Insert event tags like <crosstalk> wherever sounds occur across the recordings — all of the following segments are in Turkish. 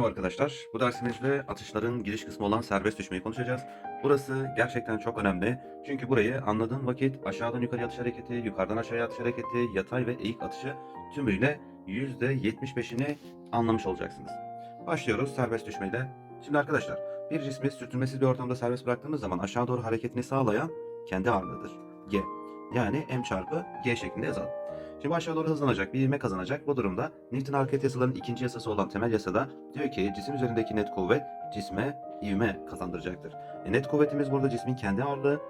Merhaba arkadaşlar. Bu dersimizde atışların giriş kısmı olan serbest düşmeyi konuşacağız. Burası gerçekten çok önemli. Çünkü burayı anladığın vakit aşağıdan yukarı atış hareketi, yukarıdan aşağıya atış hareketi, yatay ve eğik atışı tümüyle %75'ini anlamış olacaksınız. Başlıyoruz serbest düşmeyle. Şimdi arkadaşlar bir cismi sürtünmesiz bir ortamda serbest bıraktığımız zaman aşağı doğru hareketini sağlayan kendi ağırlığıdır. G. Yani M çarpı G şeklinde yazalım. Şimdi aşağı doğru hızlanacak, bir ivme kazanacak. Bu durumda Newton hareket yasalarının ikinci yasası olan temel yasada diyor ki cisim üzerindeki net kuvvet cisme ivme kazandıracaktır. E, net kuvvetimiz burada cismin kendi ağırlığı.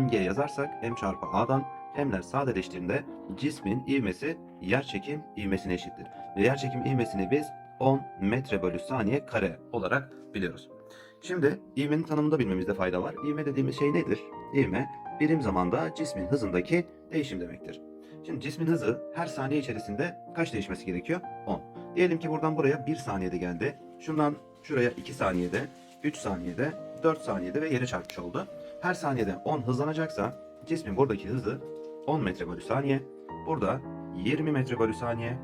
mg yazarsak m çarpı a'dan m'ler sadeleştiğinde cismin ivmesi yerçekim ivmesine eşittir. Ve yerçekim ivmesini biz 10 metre bölü saniye kare olarak biliyoruz. Şimdi ivmenin tanımında bilmemizde fayda var. İvme dediğimiz şey nedir? İvme birim zamanda cismin hızındaki değişim demektir. Şimdi cismin hızı her saniye içerisinde kaç değişmesi gerekiyor? 10. Diyelim ki buradan buraya 1 saniyede geldi. Şundan şuraya 2 saniyede, 3 saniyede, 4 saniyede ve yere çarpmış oldu. Her saniyede 10 hızlanacaksa cismin buradaki hızı 10 metre bölü saniye. Burada 20 metre bölü saniye,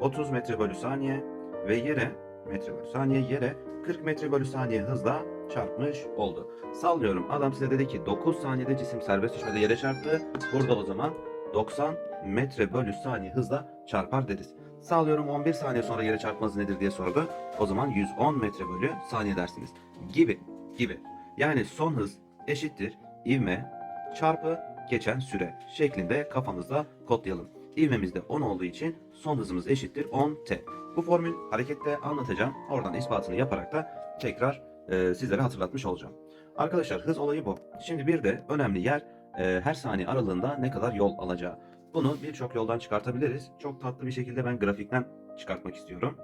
30 metre bölü saniye ve yere metre bölü saniye yere 40 metre bölü saniye hızla çarpmış oldu. Sallıyorum adam size dedi ki 9 saniyede cisim serbest düşmede yere çarptı. Burada o zaman 90 metre bölü saniye hızla çarpar deriz. Sağlıyorum 11 saniye sonra yere çarpma hızı nedir diye sordu. O zaman 110 metre bölü saniye dersiniz. Gibi gibi. Yani son hız eşittir ivme çarpı geçen süre şeklinde kafamızda kodlayalım. İvmemiz de 10 olduğu için son hızımız eşittir 10t. Bu formül harekette anlatacağım. Oradan ispatını yaparak da tekrar e, sizlere hatırlatmış olacağım. Arkadaşlar hız olayı bu. Şimdi bir de önemli yer e, her saniye aralığında ne kadar yol alacağı. Bunu birçok yoldan çıkartabiliriz. Çok tatlı bir şekilde ben grafikten çıkartmak istiyorum.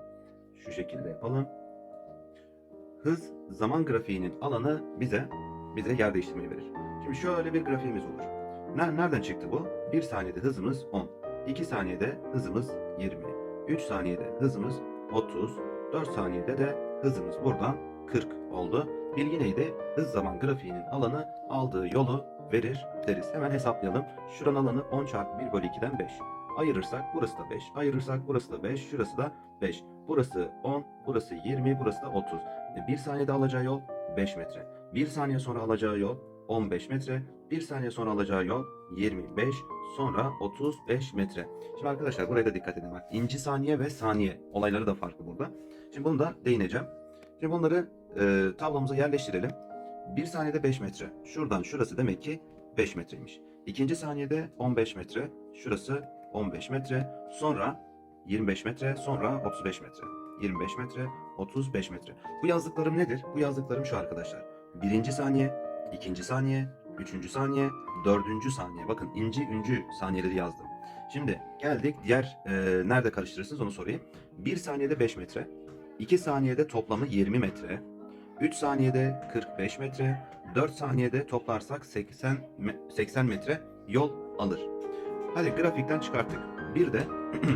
Şu şekilde yapalım. Hız zaman grafiğinin alanı bize bize yer değiştirmeyi verir. Şimdi şöyle bir grafiğimiz olur. Ner- Nereden çıktı bu? 1 saniyede hızımız 10. 2 saniyede hızımız 20. 3 saniyede hızımız 30. 4 saniyede de hızımız buradan 40 oldu. Bilgi neydi? Hız zaman grafiğinin alanı aldığı yolu verir deriz. Hemen hesaplayalım. Şuranın alanı 10 çarpı 1 bölü 2'den 5. Ayırırsak burası da 5. Ayırırsak burası da 5. Şurası da 5. Burası 10. Burası 20. Burası da 30. 1 saniyede alacağı yol 5 metre. 1 saniye sonra alacağı yol 15 metre. 1 saniye sonra alacağı yol 25. Sonra 35 metre. Şimdi arkadaşlar buraya da dikkat edin bak. İnci saniye ve saniye olayları da farklı burada. Şimdi bunu da değineceğim. Şimdi bunları e, tablomuza yerleştirelim. 1 saniyede 5 metre. Şuradan şurası demek ki 5 metreymiş. İkinci saniyede 15 metre. Şurası 15 metre. Sonra 25 metre. Sonra 35 metre. 25 metre. 35 metre. Bu yazdıklarım nedir? Bu yazdıklarım şu arkadaşlar. Birinci saniye, ikinci saniye, üçüncü saniye, dördüncü saniye. Bakın inci üncü saniyeleri yazdım. Şimdi geldik diğer e, nerede karıştırırsınız onu sorayım. 1 saniyede 5 metre. 2 saniyede toplamı 20 metre. 3 saniyede 45 metre, 4 saniyede toplarsak 80 me- 80 metre yol alır. Hadi grafikten çıkarttık. Bir de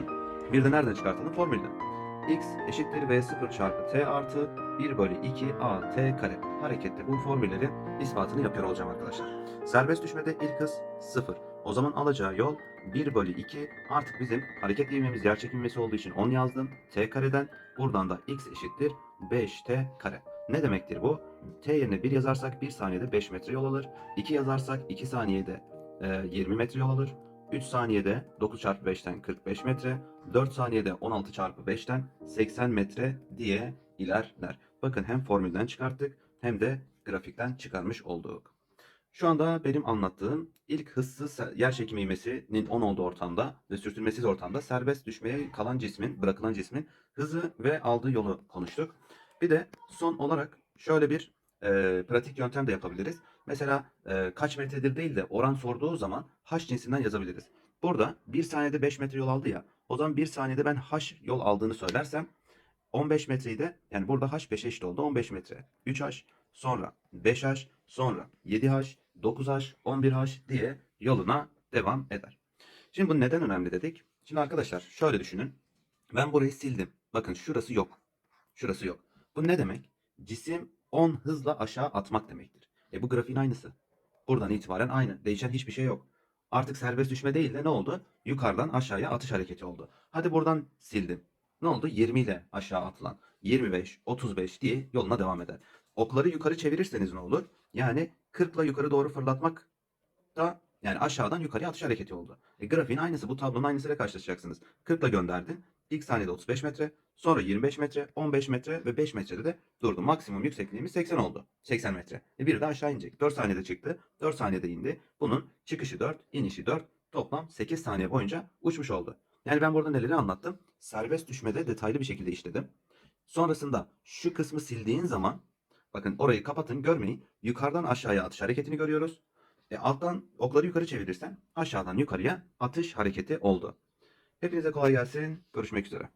<clears throat> bir de nereden çıkartalım? Formülden. X eşittir v0 çarpı t artı 1 bölü 2 a t kare. Harekette bu formüllerin ispatını yapıyor olacağım arkadaşlar. Serbest düşmede ilk hız 0. O zaman alacağı yol 1 bölü 2 artık bizim hareket ivmemiz yer çekilmesi olduğu için 10 yazdım. t kareden buradan da x eşittir 5t kare. Ne demektir bu? T yerine 1 yazarsak 1 saniyede 5 metre yol alır. 2 yazarsak 2 saniyede e, 20 metre yol alır. 3 saniyede 9 çarpı 5'ten 45 metre. 4 saniyede 16 çarpı 5'ten 80 metre diye ilerler. Bakın hem formülden çıkarttık hem de grafikten çıkarmış olduk. Şu anda benim anlattığım ilk hızsız yer çekimi ivmesinin 10 olduğu ortamda ve sürtünmesiz ortamda serbest düşmeye kalan cismin, bırakılan cismin hızı ve aldığı yolu konuştuk. Bir de son olarak şöyle bir e, pratik yöntem de yapabiliriz. Mesela e, kaç metredir değil de oran sorduğu zaman h cinsinden yazabiliriz. Burada 1 saniyede 5 metre yol aldı ya. O zaman 1 saniyede ben h yol aldığını söylersem 15 metreyi de yani burada h 5'e eşit oldu 15 metre. 3h sonra 5h sonra 7h 9h 11h diye yoluna devam eder. Şimdi bu neden önemli dedik? Şimdi arkadaşlar şöyle düşünün. Ben burayı sildim. Bakın şurası yok. Şurası yok. Bu ne demek? Cisim 10 hızla aşağı atmak demektir. E bu grafiğin aynısı. Buradan itibaren aynı. Değişen hiçbir şey yok. Artık serbest düşme değil de ne oldu? Yukarıdan aşağıya atış hareketi oldu. Hadi buradan sildim. Ne oldu? 20 ile aşağı atılan. 25, 35 diye yoluna devam eder. Okları yukarı çevirirseniz ne olur? Yani 40 ile yukarı doğru fırlatmak da yani aşağıdan yukarıya atış hareketi oldu. E, grafiğin aynısı bu tablonun aynısıyla karşılaşacaksınız. 40 ile gönderdin. İlk saniyede 35 metre, sonra 25 metre, 15 metre ve 5 metrede de durdu. Maksimum yüksekliğimiz 80 oldu. 80 metre. E, bir de aşağı inecek. 4 saniyede çıktı. 4 saniyede indi. Bunun çıkışı 4, inişi 4. Toplam 8 saniye boyunca uçmuş oldu. Yani ben burada neleri anlattım? Serbest düşmede detaylı bir şekilde işledim. Sonrasında şu kısmı sildiğin zaman bakın orayı kapatın görmeyin. Yukarıdan aşağıya atış hareketini görüyoruz. E, alttan okları yukarı çevirirsen aşağıdan yukarıya atış hareketi oldu. Hepinize kolay gelsin. Görüşmek üzere.